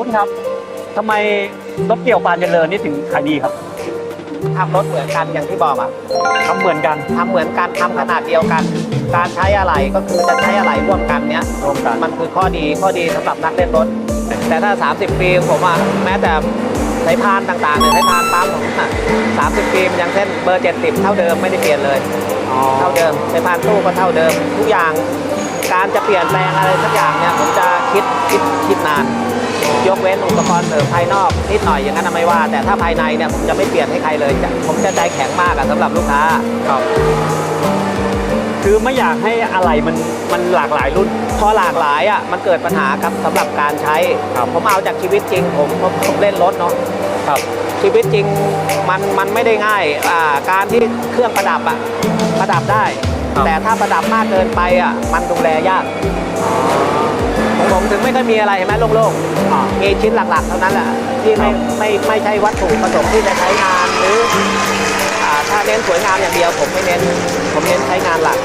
วุฒิครับทำไมรถเกี่ยวปานเจริญนี่ถึงขายดีครับทำรถเหมือนกันอย่างที่บอกอะทำเหมือนกันทำเหมือนกันทำขนาดเดียวกัน การใช้อะไรก็คือจะใช้อะไรร่วมกันเนี้ยรวมกันมันคือข้อดีข้อดีสำหรับนักเล่นรถ แต่ถ้า 30 ปีผมอะแม้แต่สายพานต่างๆเนี่ยสายพานปั๊มผมอะ30 ปีมันยังเส้นเบอร์ 70 เท่าเดิมไม่ได้เปลี่ยนเลย เท่าเดิมสายพานตู้ก็เท่าเดิม ทุกอย่าง การจะเปลี่ยนแปลงอะไรสักอย่างเนี่ยผมจะคิดคิดคิดนาน ยกเว้นอุปกรณ์เสริมภายนอกนิดหน่อยอย่างนั้นนะไม่ว่า แต่ถ้าภายในเนี่ยผมจะไม่เปลี่ยนให้ใครเลยจะผมจะใจแข็งมากอะสำหรับลูกค้าครับคือไม่อยากให้อะไรมันมันหลากหลายรุ่น พอหลากหลายอะมันเกิดปัญหาครับสำหรับการใช้ครับผมเอาจากชีวิตจริงผมผมผมเล่นรถเนาะครับ ชีวิตจริงมันมันไม่ได้ง่ายอ่าการที่เครื่องประดับอะประดับได้ ครับ แต่ถ้าประดับมากเกินไปอะมันดูแลยากของผมถึงไม่ค่อยมีอะไรเห็นไหมโล่งอ่าๆมีชิ้นหลักๆ เท่านั้นแหละที่ไม่ครับไม่ไม่ใช่วัตถุประสงค์ที่จะใช้งานหรืออ่าถ้าเน้นสวยงามอย่างเดียว ผมไม่เน้น ผมเน้นใช้งานหลัก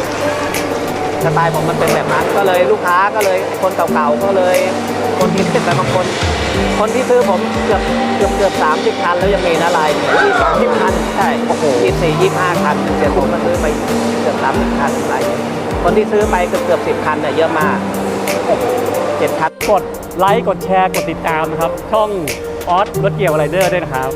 สไตล์ผมมันเป็นแบบนั้นก็เลยลูกค้าก็เลยคนเก่าๆก็เลย คนที่ติดไปบางคน คนที่ซื้อผมเกือบเกือบเกือบสามสิบคันแล้วยังมีนะลายที่สามสิบคันใช่โอ้โหยี่สี่ยี่ห้าคันเสียผมก็ซื้อไปเกือบ สามสิบคันไรคนที่ซื้อไปเกือบเกือบสิบคันเนี่ยเยอะมากเจ็ดคัน กดไลค์ กดแชร์ กดติดตามนะครับ ช่องออสรถเกี่ยวไรเดอร์ด้วยนะครับ